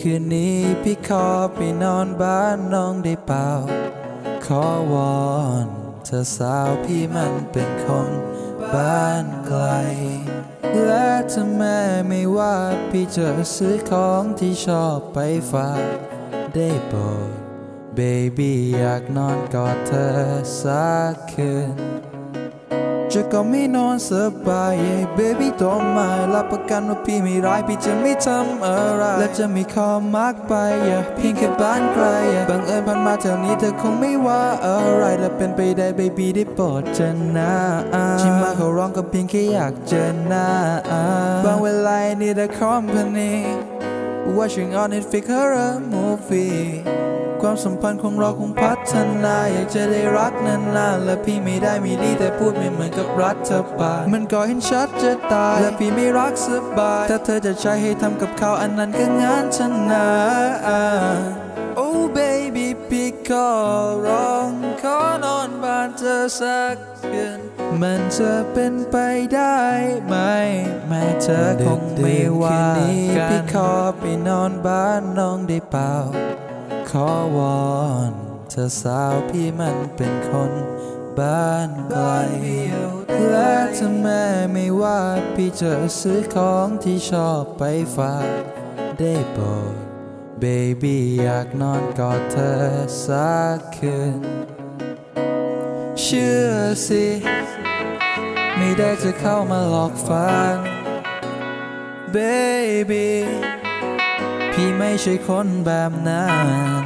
คืนนี้พี่ขอไปนอนบ้านน้องได้เปล่า ขอวอนเธอสาวพี่มันเป็นคนบ้านไกล และถ้าแม่ไม่ว่าพี่จะซื้อของที่ชอบไปฝากได้โปรด Baby อยากนอนกอดเธอสักคืน จะก็ไม่นอนสบาย yeah, baby ต้องมารับประกันว่าพี่ไม่ร้าย พี่จะไม่ทำอะไร และจะไม่ขอมากไป yeah, เพียงแค่บ้านใคร yeah. บังเอิญผ่านมาแถวนี้เธอคงไม่ว่าอะไร และเป็นไปได้ baby ได้โปรดเจอน้าที่มาเขาร้องก็เพียงแค่อยากเจอหน้าบางเวลา I need a company watching on Netflix horror movie ความสัมพันธ์ของเราคงพัฒนา อยากจะได้รักนานๆและพี่ไม่ได้มีดีแต่พูดไม่เหมือนกับรัฐบาลมันก็เห็นชัดจะตาย และพี่ไม่รักสบาย ถ้าเธอจะใช้ให้ทำกับข้าวอันนั้นก็งานฉันนะ Oh baby พี่ขอร้องขอนอนบ้านเธอสักคืนมันจะเป็นไปได้ไหม แม้เธอคงไม่ว่ากันพี่ขอไปนอนบ้านน้องได้เปล่า ขอวอนเธอสาวพี่มันเป็นคนบ้านไกลและถ้าแม่ไม่ว่าพี่จะซื้อของที่ชอบไปฝากได้โปรด Baby อยากนอนกอดเธอสักคืน เชื่อสิ ไม่ได้จะเข้ามาหลอกฟัง Baby ไม่ใช่คนแบบนั้น